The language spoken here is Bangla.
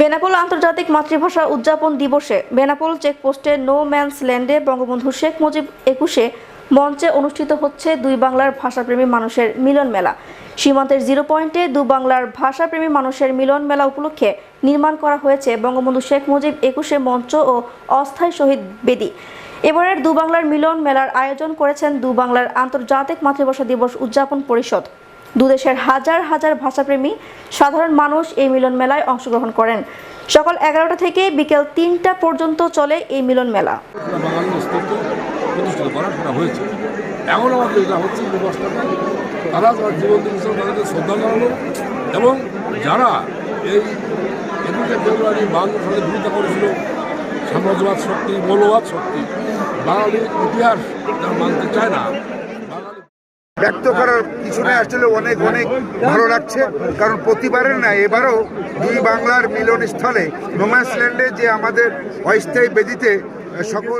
বেনাপোল আন্তর্জাতিক মাতৃভাষা উদযাপন দিবসে বেনাপোল চেকপোস্টে নো ম্যানস ল্যান্ডে বঙ্গবন্ধু শেখ মুজিব একুশে মঞ্চে অনুষ্ঠিত হচ্ছে দুই বাংলার ভাষাপ্রেমী মানুষের মিলন মেলা। সীমান্তের জিরো পয়েন্টে দু বাংলার ভাষাপ্রেমী মানুষের মিলন মেলা উপলক্ষে নির্মাণ করা হয়েছে বঙ্গবন্ধু শেখ মুজিব একুশে মঞ্চ ও অস্থায়ী শহীদ বেদি। এবারের দু বাংলার মিলন মেলার আয়োজন করেছেন দু বাংলার আন্তর্জাতিক মাতৃভাষা দিবস উদযাপন পরিষদ। দুদেশের হাজার হাজার ভাষাপ্রেমী সাধারণ মানুষ এই মিলন মেলায় অংশগ্রহণ করেন। সকাল এগারোটা থেকে বিকেল তিনটা পর্যন্ত চলে এই মিলন মেলা। তারা তারা জীবন তাদেরকে শ্রদ্ধা জানানো এবং যারা এই একুশে ফেব্রুয়ারি বিরোধিতা করেছিল, সাম্রাজ্যবাদ শক্তি, মৌলবাদ শক্তি, বাঙালির ইতিহাস যারা মানতে চায় না ব্যক্ত করার পিছনে আসলে অনেক অনেক ভালো লাগছে। কারণ প্রতিবারের না, এবারও দুই বাংলার মিলনস্থলে নোম্যান্সল্যান্ডে যে আমাদের অস্থায়ী বেদিতে সকল